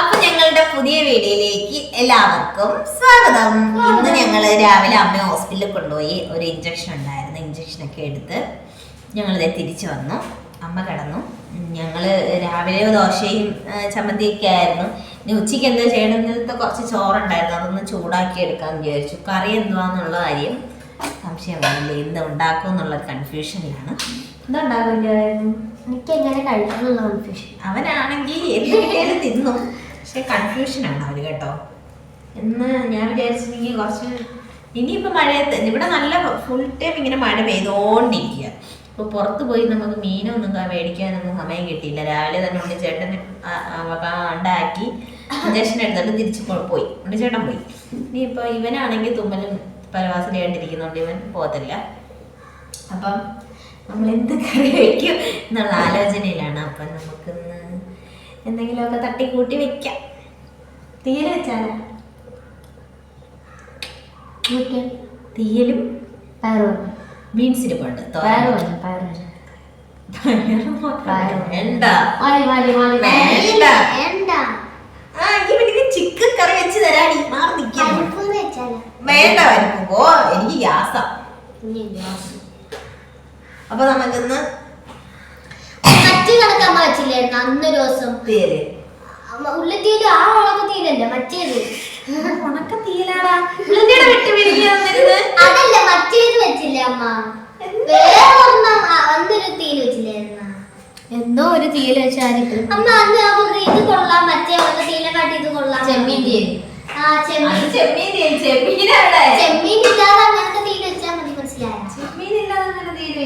അപ്പൊ ഞങ്ങളുടെ പുതിയ വീഡിയോയിലേക്ക് എല്ലാവർക്കും സ്വാഗതം. ഇന്ന് ഞങ്ങൾ രാവിലെ അമ്മ ഹോസ്പിറ്റലിൽ കൊണ്ടുപോയി ഒരു ഇഞ്ചക്ഷൻ ഉണ്ടായിരുന്നു. ഇഞ്ചക്ഷൻ ഒക്കെ എടുത്ത് ഞങ്ങളിതേ തിരിച്ചു വന്നു. അമ്മ കിടന്നു. ഞങ്ങൾ രാവിലെ ദോശയും ചമ്മന്തിയൊക്കെ ആയിരുന്നു. ഇനി ഉച്ചയ്ക്ക് എന്താ ചെയ്യണമെന്നത്തെ കുറച്ച് ചോറുണ്ടായിരുന്നു. അതൊന്ന് ചൂടാക്കി എടുക്കാമെന്ന് വിചാരിച്ചു. കറി എന്തുവാന്നുള്ള കാര്യം സംശയമാണല്ലേ എന്ത് ഉണ്ടാക്കും എന്നുള്ള കൺഫ്യൂഷനിലാണ് എന്താ ഉണ്ടാകും എനിക്ക് എങ്ങനെ കഴിക്കാനുള്ള കൺഫ്യൂഷൻ അവനാണെങ്കിൽ എന്തെങ്കിലും തിന്നു. പക്ഷെ കൺഫ്യൂഷനാണ് അവർ കേട്ടോ. എന്ന് ഞാൻ വിചാരിച്ചിട്ടുണ്ടെങ്കിൽ കുറച്ച് ഇനിയിപ്പോൾ മഴയത്ത് ഇവിടെ നല്ല ഫുൾ ടൈം ഇങ്ങനെ മഴ പെയ്തോണ്ടിരിക്കുക ഇപ്പോൾ പുറത്ത് പോയി നമുക്ക് മീനൊന്നും മേടിക്കാനൊന്നും സമയം കിട്ടിയില്ല. രാവിലെ തന്നെ ഉണ്ണി ചേട്ടൻ ഉണ്ടാക്കി ഇഞ്ചക്ഷൻ എടുത്തിട്ട് തിരിച്ച് പോയി. ഉണ്ണി ചേട്ടൻ പോയി. ഇനിയിപ്പോൾ ഇവനാണെങ്കിൽ തുമ്മലും പരവാസിലായിട്ടിരിക്കുന്നുണ്ട് ഇവൻ പോകത്തില്ല. അപ്പം നമ്മൾ എന്ത് കറി വയ്ക്കും എന്നുള്ള ആലോചനയിലാണ്. അപ്പം നമുക്കിന്ന് എന്തെങ്കിലുമൊക്കെ തട്ടിക്കൂട്ടി വെക്കാം. തീയൽ വെച്ചാലോ? തീയലും പയറും ബീൻസ് ഇരിപ്പുണ്ട് പയറ് ചിക്കൻ കറി വെച്ച് തരാടി. മാറി നിൽക്കാൻ വെച്ചാലോ. വേണ്ട വരുമ്പോ എനിക്ക് ഗ്യാസാ അപ്പൊ നമുക്കിന്ന് മറ്റേ വെച്ചില്ലായിരുന്നു അന്നൊരു ദിവസം. ആ മറ്റേത് വിട്ട് അതല്ല മറ്റേത് വെച്ചില്ല അമ്മ? വേറെ അന്നൊരു വെച്ചില്ലായിരുന്നു? എന്തോ ഒരു തീല വെച്ചായിരിക്കും അമ്മ അന്ന് ഞാൻ പറഞ്ഞു ഇത് കൊള്ളാം മറ്റേ ഉണക്ക തീലെ കാട്ടി ഇത് കൊള്ളാം. ചെമ്മീൻ തീയൽ. ആ ചെമ്മീൻ. ചെമ്മീൻ ചെമ്മീൻ ഇല്ലാതെ അങ്ങനത്തെ തീൽ വെച്ചാൽ മതി മനസ്സിലായ ചെമ്മീനില്ലാതെ അങ്ങനെ തീയൽ വെക്കും. ചെമ്മീൻ ഇല്ലാതെ തീൽ വെക്കണം.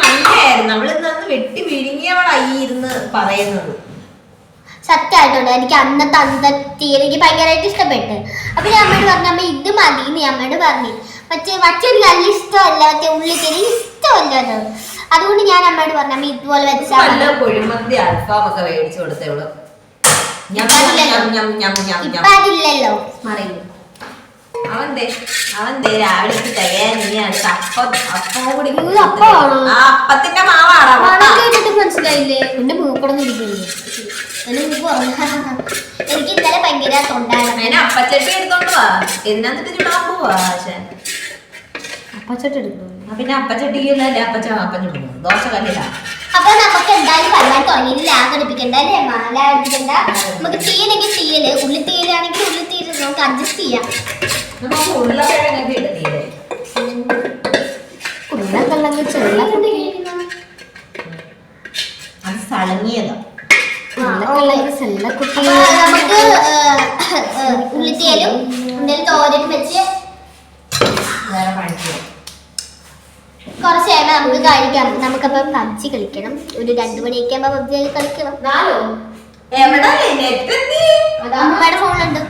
നല്ലതായിരുന്നു നമ്മളിന്ന് അന്ന് വെട്ടി വിഴുങ്ങിയവളായി ഇരുന്ന് പറയുന്നത്. സത്യമായിട്ടുണ്ട്. എനിക്ക് അന്നത്തെ അന്നത്തെ എനിക്ക് ഭയങ്കരമായിട്ട് ഇഷ്ടപ്പെട്ട്. അപ്പൊ ഞാൻ അമ്മയോട് പറഞ്ഞു അമ്മ ഇത് മതി നീ അമ്മയോട് പറഞ്ഞു. മറ്റേ മറ്റൊരു നല്ല ഇഷ്ടമല്ല മറ്റേ ഉള്ളി തേയില ഇഷ്ടമല്ല അത്. അതുകൊണ്ട് ഞാൻ അമ്മയോട് പറഞ്ഞു അമ്മ ഇതുപോലെ വെച്ചാൽ കൊഴുമന്തി അൽഫാം ഒക്കെ മേടിച്ചു ഇപ്പൊ അതില്ലല്ലോ മറിയും. അവൻ ദേ അവൻ ദേ രാവിലെ തികയാൻ നീ അപ്പ അപ്പം കൂടി ഇത് അപ്പമാണോ? ആ അപ്പത്തിന്റെ മാവാടാ മണം കേട്ടിട്ട് മനസ്സിലായില്ലേ? എന്റെ മൂക്കടന്നിരിക്കുന്നു എന്റെ മൂക്ക് പറഞ്ഞു എനിക്ക് ഇന്നലെ ഭയങ്കര തൊണ്ടായിരുന്നു അതിനെ അപ്പച്ചട്ടി എടുത്തോണ്ട് വാ. എന്നിട്ട് ചുടാൻ പോവാ ആശാൻ അപ്പച്ചട്ട് എടുക്കും പിന്നെ പിന്നെ അപ്പച്ചട്ടിക്കല്ലേ അപ്പച്ച അപ്പം ചുടുന്നു ദോശ കല്ലില്ല അപ്പൊ നമുക്ക് എന്തായാലും പരിപാടി തുടങ്ങിയില്ല. ലാഗ് അടിപ്പിക്കണ്ട അല്ലേ? മാല അടിപ്പിക്കണ്ട നമുക്ക് തീയലെങ്കിൽ തീയൽ ഉള്ളി തീയലാണെങ്കിൽ ഉള്ളി തീയൽ നമുക്ക് അഡ്ജസ്റ്റ് ചെയ്യാം. ഉരുളക്കല്ലെങ്കിൽ ചെള്ള അത് സളങ്ങിയതാ നമുക്ക് ഉള്ളിത്തേലും എന്തെങ്കിലും തോരനും വെച്ച് കുറച്ച് കഴിയുമ്പോൾ നമുക്ക് കഴിക്കാം. നമുക്കപ്പം പബ്ജി കളിക്കണം. ഒരു രണ്ടു മണിയൊക്കെ ആകുമ്പോ പബ്ജി കളിക്കണം. നാലോ എവിടെ നെറ്റ് അമ്മയുടെ ഫോണിലുണ്ട്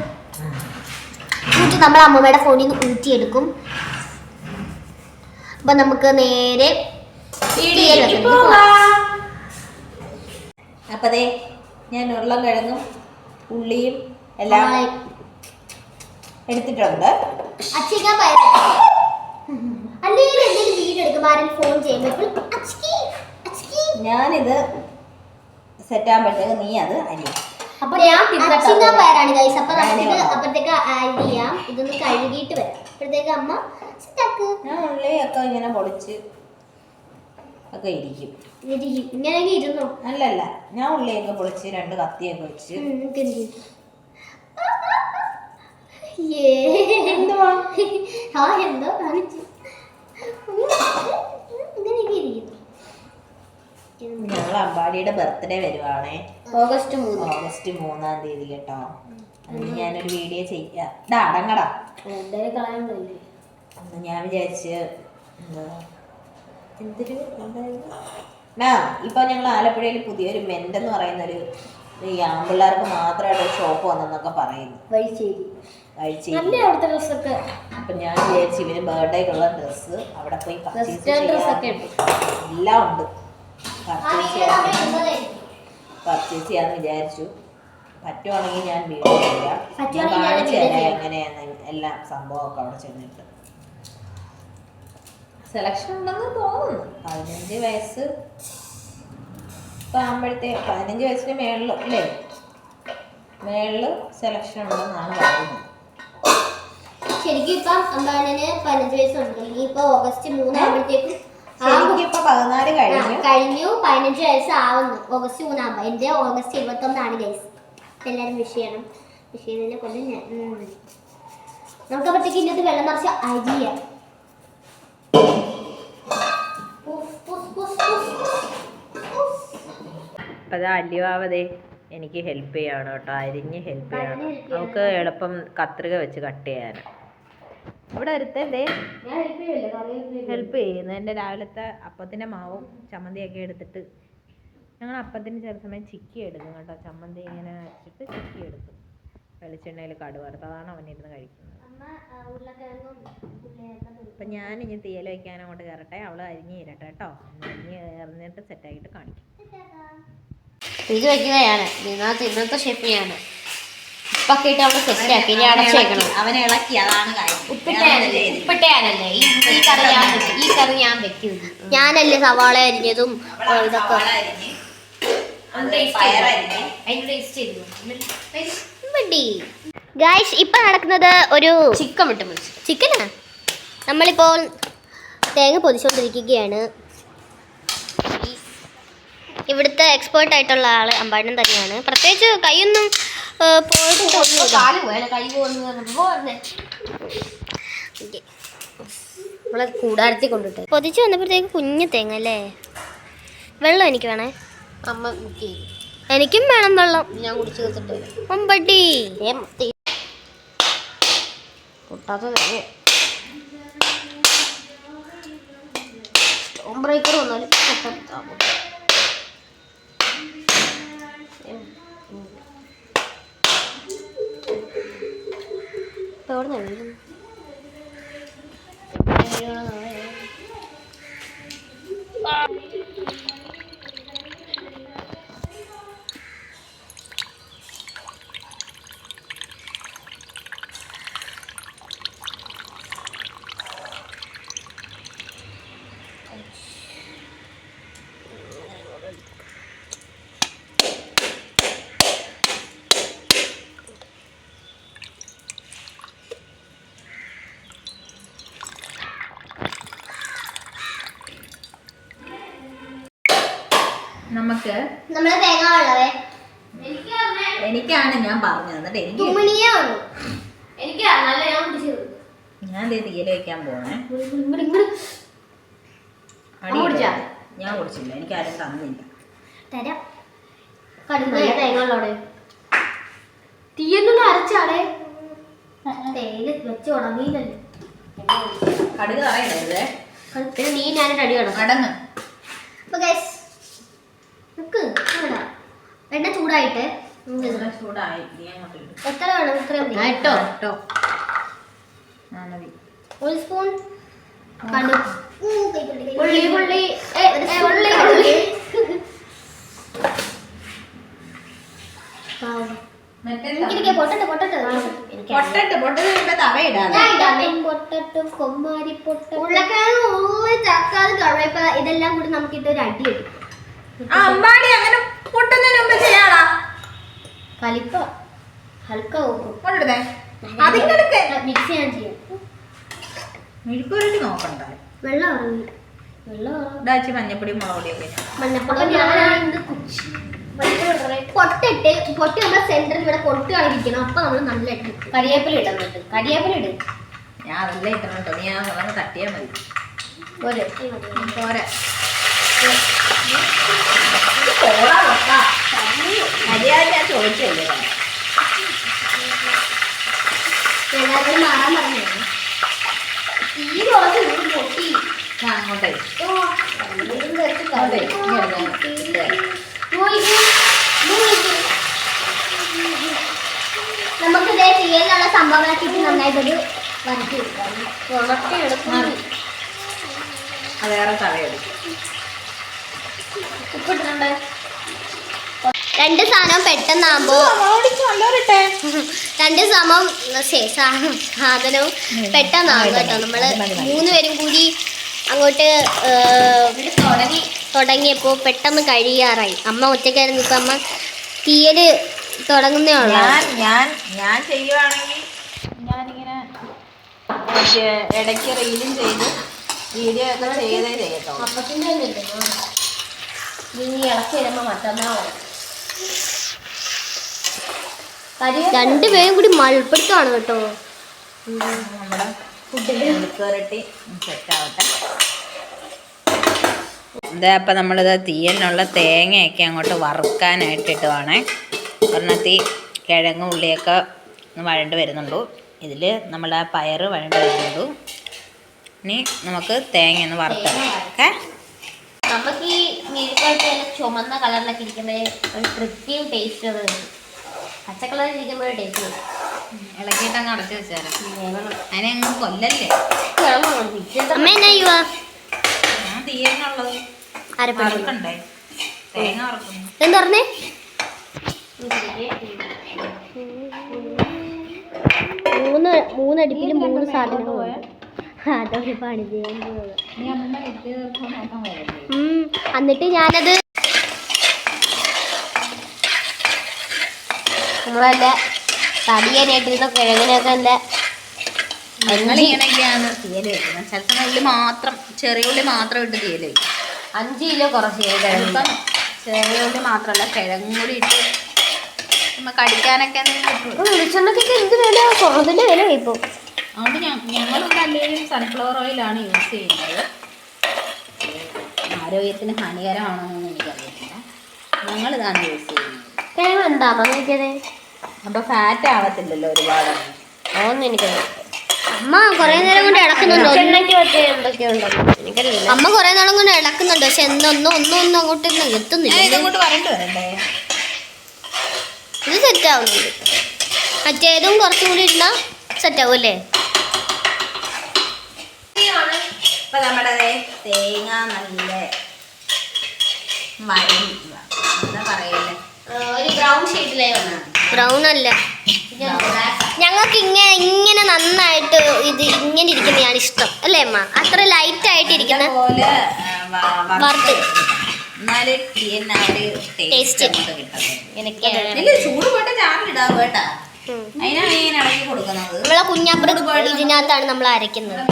ഊറ്റി നമ്മൾ അമ്മമ്മയുടെ ഫോണിൽ നിന്ന് ഊറ്റിയെടുക്കും. അപ്പൊ നമുക്ക് നേരെ. അപ്പതേ ഞാൻ ഉരുളക്കിഴങ്ങും ഉള്ളിയും എല്ലാം എടുത്തിട്ടുണ്ട്. അച്ഛൻ പയർ അല്ലെങ്കിൽ എന്തെങ്കിലും വീഡിയോ എടുക്കുമ്പോൾ ആരും ഫോൺ ചെയ്യുമ്പോൾ അച്ഛക്കി അച്ഛക്കി ഞാനിത് സെറ്റാൻ പറ്റുക നീ അത് അരി അപ്പൊ ഞാൻ അച്ഛന പയറാണ് ഗൈസ് അപ്പൊ നമുക്ക്. അപ്പഴത്തേക്ക് ആഡ് ചെയ്യാം. ഇതൊന്ന് കഴുകിയിട്ട് വരാം. അപ്പോഴത്തേക്ക് അമ്മ സെറ്റാക്ക് ഞാൻ ഉള്ളിയൊക്കെ ഇങ്ങനെ പൊളിച്ച് ഒക്കെ ഇരിക്കും. ഇരിക്കും. ഇങ്ങനെ ഇരുന്നു? അല്ലല്ല ഞാൻ ഉള്ളിയൊക്കെ പൊളിച്ച് രണ്ട് കത്തിയൊക്കെ വെച്ച്. നിക്ക് നിക്ക്. ആ എന്തോ കാണിച്ചു. ഞങ്ങൾ അമ്പാടിയുടെ ബർത്ത്ഡേ വരുവാണേ. ഓഗസ്റ്റ് മൂന്ന്. ഓഗസ്റ്റ് മൂന്നാം തീയതി കേട്ടോ. അന്ന് ഞാനൊരു വീഡിയോ ചെയ്യാം. ഡാ അടങ്ങടാ. എന്തായാലും അന്ന് ഞാൻ വിചാരിച്ച് എന്താ എന്തൊരു ഇപ്പൊ ഞങ്ങൾ ആലപ്പുഴയിൽ പുതിയൊരു മെന്റ് എന്ന് പറയുന്ന ഒരു ഈ ആൺപിള്ളേർക്ക് മാത്രമായിട്ട് ഷോപ്പ് വന്നെന്നൊക്കെ പറയുന്നു. അപ്പൊ ഞാൻ വിചാരിച്ചു ഇവന് ബർത്ത്ഡേക്കുള്ള ഡ്രസ്സ് അവിടെ പോയി പർച്ചേസ് എല്ലാം ഉണ്ട്. പർച്ചേസ് ചെയ്യാൻ ഇടുന്നതായിരിക്കും. പർച്ചേസ് ചെയ്യാന്ന് വിചാരിച്ചു. പറ്റുവാണെങ്കിൽ ഞാൻ വീഡിയോ ചെയ്യാം ഞാൻ കാണിച്ചു തരാം. എങ്ങനെയാണ് എല്ലാം സംഭവമൊക്കെ അവിടെ ചെന്നിട്ട്. സെലക്ഷൻ ഉണ്ടെന്ന് തോന്നുന്നു. പതിനഞ്ച് വയസ്സ് ഇപ്പം ആകുമ്പോഴത്തേ പതിനഞ്ച് വയസ്സിന് മേളിൽ അല്ലേ? മേളിൽ സെലക്ഷൻ ഉണ്ടെന്നാണ് പറയുന്നത്. ശരിക്കും ഇപ്പം അമ്പാനന് പതിനഞ്ച് വയസ്സുണ്ട്. ഇപ്പൊ ഓഗസ്റ്റ് മൂന്നാകുമ്പോഴത്തേക്കും ശരിക്കും ഇപ്പൊ പതിനാല് കഴിഞ്ഞു. കഴിഞ്ഞു. പതിനഞ്ച് വയസ്സ് ആവുന്നു. ഓഗസ്റ്റ് മൂന്നാകുമ്പോ എന്റെ ഓഗസ്റ്റ് ഇരുപത്തി ഒന്നാണ് ഗൈസ് എല്ലാരും വിഷ് ചെയ്യണം. വിഷ് ചെയ്തതിനെ കൊണ്ട് ഞാൻ നമുക്ക് അപ്പോഴത്തേക്ക് ഇന്നത്തെ വെള്ളം നിറച്ച് അരിയ. അത് അല്ലുവാവതേ എനിക്ക് ഹെൽപ്പ് ചെയ്യണം കേട്ടോ. അരിഞ്ഞ് ഹെൽപ്പ് ചെയ്യണം. നമുക്ക് എളുപ്പം കത്രിക വെച്ച് കട്ട് ചെയ്യാൻ ഇവിടെ ഞാൻ ഹെൽപ്പ് ചെയ്യുന്നു. എന്റെ രാവിലത്തെ അപ്പത്തിന്റെ മാവും ചമ്മന്തിയൊക്കെ എടുത്തിട്ട് ഞങ്ങൾ അപ്പത്തിന് ചില സമയം ചിക്കി എടുക്കും കേട്ടോ. ചമ്മന്തി ഇങ്ങനെ വെച്ചിട്ട് ചിക്കി എടുക്കും. വെളിച്ചെണ്ണയിൽ കടുവറുത്ത് അതാണ് അവനിരുന്ന് കഴിക്കുന്നത്. അപ്പം ഞാൻ ഇനി തീയൽ വയ്ക്കാൻ അങ്ങോട്ട് കയറട്ടെ. അവൾ അരിഞ്ഞ് തരട്ടെ കേട്ടോ. അരിഞ്ഞ് എറിഞ്ഞിട്ട് സെറ്റാക്കിയിട്ട് കാണിക്കും. ഇത് വയ്ക്കുകയാണ് ഇന്നത്തെ ഷേപ്പ് ഞാൻ. ഉപ്പൊക്കെ ഇട്ട് അവിടെ സെറ്റ് ആക്കി ഇനി അടച്ചേക്കണം അവനെ ഇളക്കി അതാണ് കാര്യം. ഉപ്പിട്ടയാനല്ലേ ഉപ്പിട്ടയാനല്ലേ ഈ ഈ കറി ഞാൻ വെക്കും. ഈ കറി ഞാൻ വെക്കുന്നു ഞാനല്ലേ സവാള അരിഞ്ഞതും ഇതൊക്കെ. ഗായ്സ് ഇപ്പൊ നടക്കുന്നത് ഒരു ചിക്കൻ വിട്ട് ചിക്കനാ നമ്മളിപ്പോൾ തേങ്ങ പൊതിച്ചുകൊണ്ടിരിക്കുകയാണ് ഇവിടുത്തെ എക്സ്പേർട്ട് ആയിട്ടുള്ള ആൾ അമ്പാടനം തന്നെയാണ്. പ്രത്യേകിച്ച് കൈയൊന്നും നമ്മളെ കൂടാരത്തിൽ കൊണ്ടിട്ട്. പൊതിച്ച് വന്നപ്പോഴത്തേക്ക് കുഞ്ഞു തേങ്ങ അല്ലേ വെള്ളം എനിക്ക് വേണേ. അമ്മ എനിക്കും വേണം വെള്ളം. ഞാൻ കുടിച്ചു തീർത്തിട്ട് ഒമ്പടി പൊട്ടാത്ത തേങ്ങ. ബ്രേക്കർ വന്നാലും ഇപ്പൊ എവിടുന്നാ വീഴുന്നെ? നമുക്ക് നമ്മളെ തേങ്ങ വെള്ളവേ എനിക്കാണ് ഞാൻ പറഞ്ഞത്. എന്നിട്ട് എനിക്ക് തുമ്മണിയേ ഉള്ളൂ. എനിക്ക് ഞാൻ ദേ വെക്കാൻ പോണേ. അടി കുടിച്ചാ? ഞാൻ കുടിച്ചില്ല. എനിക്ക് ആരും തന്നില്ല. തരാം. നല്ല തേങ്ങ ഉള്ളവിടെ തീയൊന്നും അരച്ചാടേ. തേയില വെച്ച് ഉണങ്ങിയില്ലല്ലോ. കടുക് അറിയണത് പിന്നെ നീ ഞാനിട്ട് അടി അടങ്ങ് അപ്പൊ ഗൈസ് നിക്ക് ഇവിടെ എണ്ണ ചൂടായിട്ട് ഇവിടെ ചൂടായി. നീ അങ്ങോട്ട് ഇട്. എത്ര വേണം? മതി. ഒരു സ്പൂൺ ഉള്ളി ഉള്ളി ഉള്ളി. ഉള്ളി. ഉരുളക്കിഴങ്ങ് കറിവേപ്പ ഇതെല്ലാം കൂടി നമുക്കിട്ട് ഒരു അടി കിട്ടും അമ്പാടി അങ്ങനെ പൊട്ടുന്നതിന് മുമ്പ് ചെയ്യാളാ കലിപ്പ ഹൽക്ക കൊണ്ടെടുത്തേ അതിന്റെ അടുക്ക് മിക്സ് ചെയ്യാൻ ചെയ്യാം. മെഴുക്കുരുട്ടി നോക്കണ്ട? വെള്ളം ഇറങ്ങി വെള്ളം ഇടാച്ചി മഞ്ഞപ്പൊടി മുളകൊടിയൊക്കെ ഞാൻ മഞ്ഞപ്പൊടി ഞാനാണ് കുച്ചി. പൊട്ടിട്ട് പൊട്ടി നമ്മുടെ സെന്ററിൽ ഇവിടെ പൊട്ടി കളിക്കണം അപ്പൊ നമ്മൾ നല്ല ഇട്ട് കരിയേപ്പില ഇടുന്നുണ്ട് കരിയേപ്പില ഇട്. ഞാൻ അതെല്ലാം ഇട്ടോ നീ ആ മുളക് തട്ടിയാ മതി. പോരെ. പോരാ. പോടാ വെക്കാ മര്യാദ ഞാൻ ചോദിച്ചല്ലേ? എല്ലാവരും മാറാൻ പറഞ്ഞു. ഈ ഉറച്ച് പൊട്ടി. ഞാൻ അങ്ങോട്ടേ. ഓ അതെ ഇനി എടുക്കാം. നമുക്ക് ഇതേ തീയലിനുള്ള സംഭവങ്ങളൊക്കെ നന്നായിട്ടൊരു വരട്ടി എടുക്കാം. അത് വേറെ തവയെടുക്കും ഉപ്പിട്ടിട്ടുണ്ട്. രണ്ട് സാധനം പെട്ടെന്നാകുമ്പോ രണ്ട് സമം സാധനവും പെട്ടെന്നാകും കേട്ടോ. നമ്മൾ. മൂന്ന് പേരും കൂടി അങ്ങോട്ട് തുടങ്ങി. തുടങ്ങിയപ്പോ പെട്ടെന്ന് കഴിയാറായി. അമ്മ ഒറ്റയ്ക്കായിരുന്നു ഇപ്പൊ അമ്മ തീയൽ തുടങ്ങുന്നേ ഉള്ളൂ. ഞാൻ ഞാൻ ചെയ്യുവാണെങ്കിൽ ഞാനിങ്ങനെ ഇടയ്ക്ക് റീലും ചെയ്ത് വീഡിയോ ഒക്കെ ചെയ്തേ ഇടുന്നു. ഇനി ഇളക്കി രണ്ടുപേരും കൂടി മൽപ്പിടുത്തമാണ് കേട്ടോ. നമ്മുടെ മെഴുക്കുവരട്ടി സെറ്റ് ആവട്ടെ ഇതാ അപ്പം നമ്മളിത് തീയലിനുള്ള തേങ്ങയൊക്കെ അങ്ങോട്ട് വറുക്കാനായിട്ട് ഇട്ടുവാണേ ഒരെണ്ണത്തി കിഴങ്ങ് ഉള്ളിയൊക്കെ വഴണ്ട് വരുന്നുള്ളൂ. ഇതിൽ നമ്മൾ ആ പയറ് വഴണ്ട് വരുന്നുള്ളൂ. ഇനി നമുക്ക് തേങ്ങ ഒന്ന് വറുത്തെടുക്കാം. ഓക്കെ? നമുക്ക് ഈ മെഴുക്കായിട്ട് ചുമന്ന കളറിലൊക്കെ ഇരിക്കുമ്പോൾ ഒരു കൃത്യം ടേസ്റ്റ് അത് കിട്ടും. പച്ച കളറിൽ ഇരിക്കുമ്പോൾ ടേസ്റ്റ് കിട്ടും. ഇളക്കിയിട്ട് അങ്ങ് അടച്ചു വെച്ചാലും അതിനെ അങ്ങ് കൊല്ലല്ലേ? അമ്മ എന്നാ ചെയ്യുവാ ഞാൻ തീയലിനുള്ളത്. അരപ്പഴം വറുക്കണ്ടേ? തേങ്ങ വറുക്കുന്നു. എന്താ പറഞ്ഞേ? മൂന്ന് മൂന്നടിപ്പിൽ മൂന്ന് സാധനങ്ങൾ അതൊരു പണി ചെയ്യാൻ ഉം. എന്നിട്ട് ഞാനത് നമ്മളല്ല തടിയാനായിട്ടിരുന്ന കിഴങ്ങിനൊക്കെ അല്ല ഞങ്ങളിങ്ങനെയൊക്കെയാണ് തീയൽ വെക്കുന്നത്. ചിലപ്പോൾ ഉള്ളി മാത്രം ചെറിയ ഉള്ളി മാത്രം ഇട്ട് തീയൽ വയ്ക്കും അഞ്ച് കിലോ കുറച്ച് കിഴങ്ങിപ്പം ചെറിയ ഉള്ളി മാത്രമല്ല കിഴങ്ങും കൂടി ഇട്ട് നമുക്ക് അടിക്കാനൊക്കെ എന്തെങ്കിലും കിട്ടും വെളിച്ചെണ്ണക്കൊക്കെ എന്ത് വില? കുറഞ്ഞതിന്റെ വില ഇപ്പൊ. അതുകൊണ്ട് ഞാൻ ഞങ്ങളിവിടെ അല്ലെങ്കിലും സൺഫ്ലവർ ഓയിലാണ് യൂസ് ചെയ്യുന്നത്. ആരോഗ്യത്തിന് ഹാനികരമാണെന്നൊന്നും എനിക്കറിയത്തില്ല. ഞങ്ങളിതാണ് യൂസ് ചെയ്യുന്നത്. കിഴങ്ങ് എന്താണോ നോക്കിയത് അപ്പോൾ ഫാറ്റ് ആവത്തില്ലല്ലോ ഒരുപാട്. അതൊന്നും എനിക്കറിയാം അമ്മ കൊറേ നേരം കൊണ്ട് ഇളക്കുന്നുണ്ടോ? എന്തൊക്കെയുണ്ടോ എനിക്കറിയില്ല. അമ്മ കുറേ നേരം കൊണ്ട് ഇളക്കുന്നുണ്ട്. പക്ഷെ എന്തൊന്നും ഒന്നും ഒന്നും അങ്ങോട്ട് എത്തുന്നില്ല. ഇതങ്ങോട്ട് വരണ്ട് വരണ്ടേ? ഇത് സെറ്റ് ആവുന്നുണ്ട്. മറ്റേതും കുറച്ചും കൂടി ഇരുന്നാ സെറ്റ് ആവും അല്ലേ? ഇപ്പൊ നമ്മുടെ തേങ്ങ നല്ല മരം എന്താ പറയല്ലേ ഒരു ബ്രൗൺ ഷെയ്ഡിലേ ബ്രൗൺ അല്ല. ഞങ്ങൾക്ക് ഇങ്ങനെ ഇങ്ങനെ നന്നായിട്ട് ഇത് ഇങ്ങനെ ഇരിക്കുന്നതാണ് ഇഷ്ടം. അല്ലേ അമ്മ? അത്ര ലൈറ്റ് ആയിട്ട് ഇരിക്കുന്ന പോലെ വറുത്ത്. ടേസ്റ്റ് നമ്മളെ കുഞ്ഞാപ്പുറം ഇതിനകത്താണ് നമ്മൾ അരയ്ക്കുന്നത്.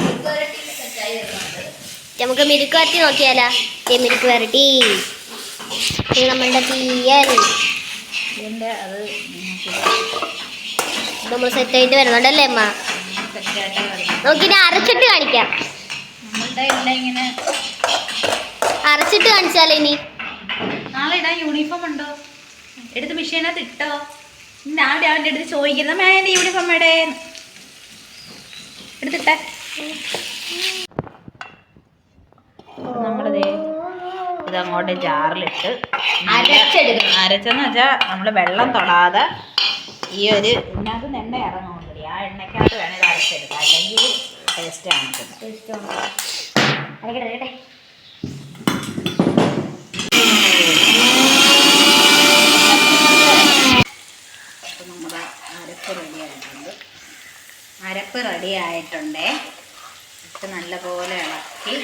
നമുക്ക് മിരുക്ക് വരട്ടി നോക്കിയാലോ? ദേ മിരുക്ക് വരട്ടി. ഇത് നമ്മളുടെ തീയൽ. നമ്മൾ സെറ്റ് ആയിട്ട് വരുന്നുണ്ടല്ലേ അമ്മ? നമുക്കിനി അരച്ചിട്ട് കാണിക്കാം. അരച്ചിട്ട് കാണിച്ചാലേ ഇനി? നാളെ ഇടാൻ യൂണിഫോം ഉണ്ടോ? എടുത്ത് മെഷീനകത്ത് ഇട്ടോ? ഞാൻ അവന്റെ അടുത്ത് ചോദിക്കുന്നത് മേ യൂണിഫോം എവിടെ? എടുത്തിട്ടെ. നമ്മളിതേ ഇതങ്ങോട്ട് ജാറിലിട്ട് അരച്ചെടുക്കണം. അരച്ചെന്ന് വെച്ചാൽ നമ്മൾ വെള്ളം തൊടാതെ ഈ ഒരു ഇതിനകത്ത് എണ്ണ ഇറങ്ങുന്നുണ്ട് ആ എണ്ണയ്ക്കകത്ത് വേണം അരച്ചെടുക്കുക അരച്ചെടുക്കാം അല്ലെങ്കിൽ ടേസ്റ്റ് നമ്മുടെ അരപ്പ് റെഡി ആയിട്ടുണ്ട്. അരപ്പ് റെഡി ആയിട്ടുണ്ടേ. ഇട്ട് നല്ലപോലെ ഇളക്കി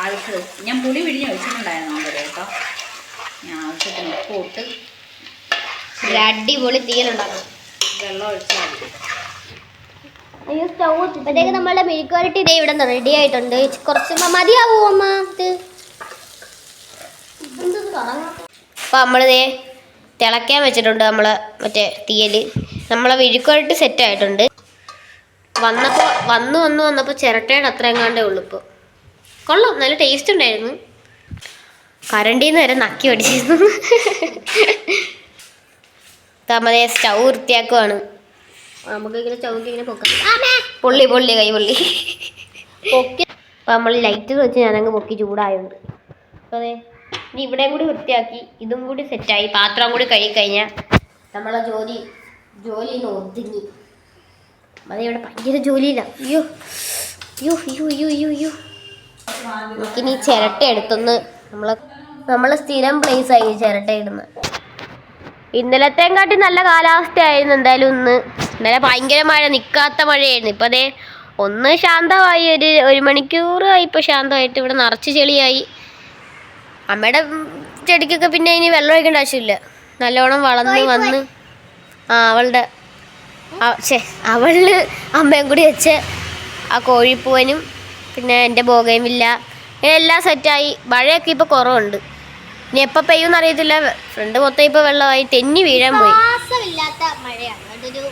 ആവശ്യം ഞാൻ പുളി പിഴിഞ്ഞ് വെച്ചിട്ടുണ്ടായിരുന്നു അവിടെ കേട്ടോ. ഞാൻ ആവശ്യത്തിന് ഉപ്പ് ഇട്ട് ഒരു അടിപൊളി തീയലുണ്ടാക്കണം. വെള്ളം ഒഴിച്ചാൽ മതി. അയ്യോ സ്റ്റൗ അപ്പോഴത്തേക്ക് നമ്മളുടെ മിൽക്ക് ക്വാളിറ്റി ഇതേ ഇവിടെ റെഡി ആയിട്ടുണ്ട്. കുറച്ച് മതിയാവൂ അമ്മ ഇത്? അപ്പോൾ നമ്മളിതേ തിളക്കാൻ വെച്ചിട്ടുണ്ട് നമ്മൾ മറ്റേ തീയൽ. നമ്മളെ വിഴുക്കുവരട്ടി സെറ്റ് ആയിട്ടുണ്ട്. വന്നപ്പോൾ വന്നു വന്നു വന്നപ്പോൾ ചിരട്ടയുടെ അത്ര എങ്ങാണ്ടേ ഉള്ളൂ ഇപ്പോൾ കൊള്ളാം. നല്ല ടേസ്റ്റ് ഉണ്ടായിരുന്നു. കരണ്ടിൽ നിന്ന് വരെ നക്കി പഠിച്ചിരുന്നു തമതേ സ്റ്റൗ വൃത്തിയാക്കുവാണ്. നമുക്ക് ഇങ്ങനെ ചവിട്ടി ഇങ്ങനെ പൊക്കാം. പൊള്ളി പൊള്ളി കൈ പൊള്ളി. പൊക്കി അപ്പം നമ്മൾ ലൈറ്റ് വെച്ച് ഞാനങ്ങ് പൊക്കി ചൂടായുണ്ട്. അതെ ഇനി ഇവിടെയും കൂടി വൃത്തിയാക്കി ഇതും കൂടി സെറ്റായി പാത്രം കൂടി കഴുകി കഴിഞ്ഞാൽ നമ്മളെ ജോലി ജോലി ഒതുങ്ങി. അതെ ഇവിടെ ഭയങ്കര ജോലിയില്ല. അയ്യോ അയ്യോ അയ്യോ അയ്യോ അയ്യോ അയ്യോ. നമുക്കിനി ചിരട്ട എടുത്തൊന്ന് നമ്മൾ നമ്മൾ സ്ഥിരം പ്ലേസ് ആയി ചിരട്ട ഇടുന്നത് ഇന്നലത്തെയും കാട്ടി നല്ല കാലാവസ്ഥയായിരുന്നു എന്തായാലും ഇന്ന്. ഇന്നലെ ഭയങ്കര മഴ നിൽക്കാത്ത മഴയായിരുന്നു. ഇപ്പം അതേ ഒന്ന് ശാന്തമായി ഒരു ഒരു മണിക്കൂറായി ഇപ്പോൾ ശാന്തമായിട്ട്. ഇവിടെ നിറച്ച് ചെളിയായി. അമ്മയുടെ ചെടിക്കൊക്കെ പിന്നെ ഇനി വെള്ളം ഒഴിക്കേണ്ട ആവശ്യമില്ല. നല്ലോണം വളർന്ന് വന്ന്. ആ അവളുടെ ഛേ അവളിൽ അമ്മയും കൂടി വെച്ച് ആ കോഴിപ്പൂവനും പിന്നെ എന്റെ ബോഗയുമില്ല. ഇങ്ങനെ എല്ലാം സെറ്റായി. മഴയൊക്കെ ഇപ്പോൾ കുറവുണ്ട്. ഇനി എപ്പോൾ പെയ്യുമെന്ന് അറിയത്തില്ല ഫ്രണ്ട് മൊത്തം ഇപ്പോൾ വെള്ളമായി. തെന്നി വീഴാൻ പോയി. മഴയാണ്. അതൊരു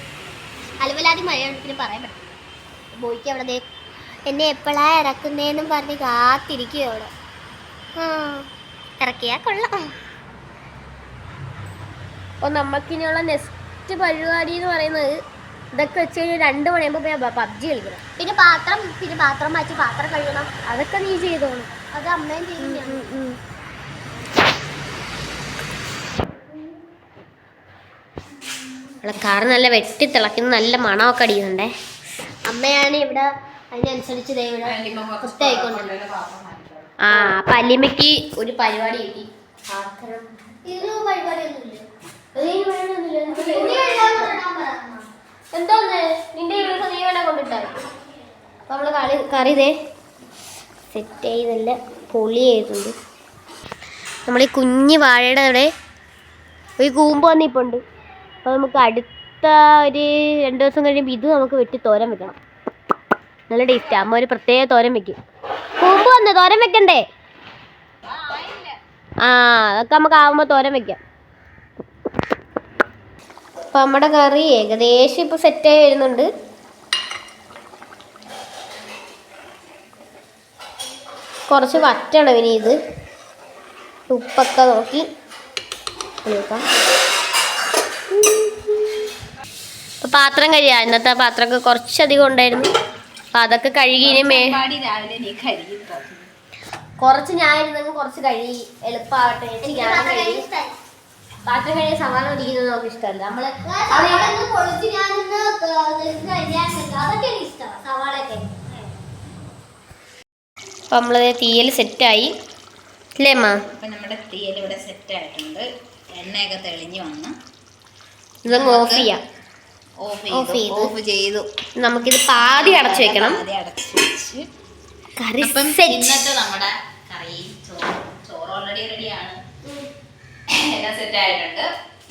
അലവലാതി മഴയാണ് പിന്നെ പറയാൻ പറ്റും. ബോയ്ക്ക് അവിടെ എന്നെ എപ്പോഴാ ഇറക്കുന്നേന്നും പറഞ്ഞ് കാത്തിരിക്കുക അവിടെ. ആ ഇറക്കിയാ കൊള്ളാം. അപ്പോൾ നമുക്കിനിയുള്ള നെക്സ്റ്റ് പരിപാടി എന്ന് പറയുന്നത് ഇതൊക്കെ വെച്ച് കഴിഞ്ഞാൽ രണ്ട് മണിയാകുമ്പോൾ പബ്ജി കളിക്കണം. പിന്നെ പാത്രം പിന്നെ പാത്രം മാറ്റി പാത്രം കഴുകണം. അതൊക്കെ നീ ചെയ്തോളൂ. അത് അമ്മയും ചെയ്യും കാറ് നല്ല വെട്ടി തിളക്കുന്ന നല്ല മണമൊക്കെ അടിക്കുന്നുണ്ടേ. അമ്മയാണ് ഇവിടെ അതിനനുസരിച്ച് ഇവിടെ ആ അപ്പൊ അല്ലിമയ്ക്ക് ഒരു പരിപാടി കിട്ടി. ഇത് പരിപാടിയൊന്നുമില്ല. എന്തോന്ന്? നിന്റെ വീട് നീ വേണേ നമ്മൾ കളി കറി ഇതേ സെറ്റ് ചെയ്തല്ല പൊളി നമ്മൾ ഈ കുഞ്ഞ് വാഴയുടെ അവിടെ ഒരു കൂമ്പ് വന്നിപ്പുണ്ട്. അപ്പോൾ നമുക്ക് അടുത്ത ഒരു രണ്ട് ദിവസം കഴിയുമ്പോൾ ഇത് നമുക്ക് വെട്ടി തോരൻ വെക്കണം. നല്ല ടേസ്റ്റ് അമ്മ ഒരു പ്രത്യേക തോരൻ വെക്കും. കൂമ്പ് വന്ന്? തോരൻ വെക്കണ്ടേ? ആ അതൊക്കെ നമുക്ക് ആവുമ്പോൾ തോരൻ വെക്കാം. അപ്പം നമ്മുടെ കറി ഏകദേശം ഇപ്പോൾ സെറ്റായി വരുന്നുണ്ട്. കുറച്ച് വറ്റണം ഇനി ഇത്. ഉപ്പൊക്കെ നോക്കി. നോക്കാം. അപ്പോൾ പാത്രം കഴിയാ ഇന്നത്തെ പാത്രമൊക്കെ കുറച്ചധികം ഉണ്ടായിരുന്നു. അപ്പം അതൊക്കെ കഴുകി മേ. കുറച്ച് ഞാനിരുന്നെങ്കിൽ കുറച്ച് കഴുകി. എളുപ്പമാവട്ടെ ഞാൻ കഴുകി. പാത്രം കഴുകി സവാള ഒടിക്കുന്നത് നമുക്ക് ഇഷ്ടമല്ല. നമ്മൾ പൊളിച്ച് ഞാനിന്ന് അതൊക്കെ ഇഷ്ടമാണ്. സവാളയൊക്കെ. അപ്പം നമ്മൾ തീയൽ സെറ്റായി. അല്ലേ അമ്മ? അപ്പൊ നമ്മുടെ തീയൽ ഇവിടെ സെറ്റ് ആയിട്ടുണ്ട് എണ്ണയൊക്കെ തെളിഞ്ഞു വന്ന്. ഇതങ്ങ് ഓഫ് ചെയ്യാം. ഓഫ്. ഓഫ് ചെയ്തു. നമുക്കിത് പാതി അടച്ചു വെക്കണം. പാതി അടച്ചു വെച്ച്. കറി ഇന്നത്തെ നമ്മുടെ കറി ചോറ് ചോറ് ഓൾറെഡി റെഡിയാണ് എല്ലാം സെറ്റ് ആയിട്ടുണ്ട്.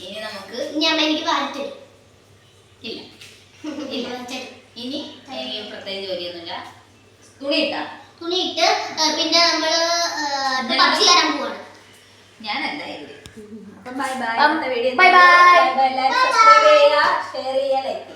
ഇനി നമുക്ക് ഞാൻ എനിക്ക് വാങ്ങിച്ചു ഇല്ല. ഇല്ല. ഇനി എനിക്ക് പ്രത്യേക ജോലിയൊന്നുമില്ല. തുണി ഇട്ടാ തുണിയിട്ട് പിന്നെ നമ്മൾ പബ്ജി തരാൻ പോവാണ്. ഞാനല്ല bye bye bye bye bye ചെയ്യുക ഷെയർ ചെയ്യുക ലൈക്ക്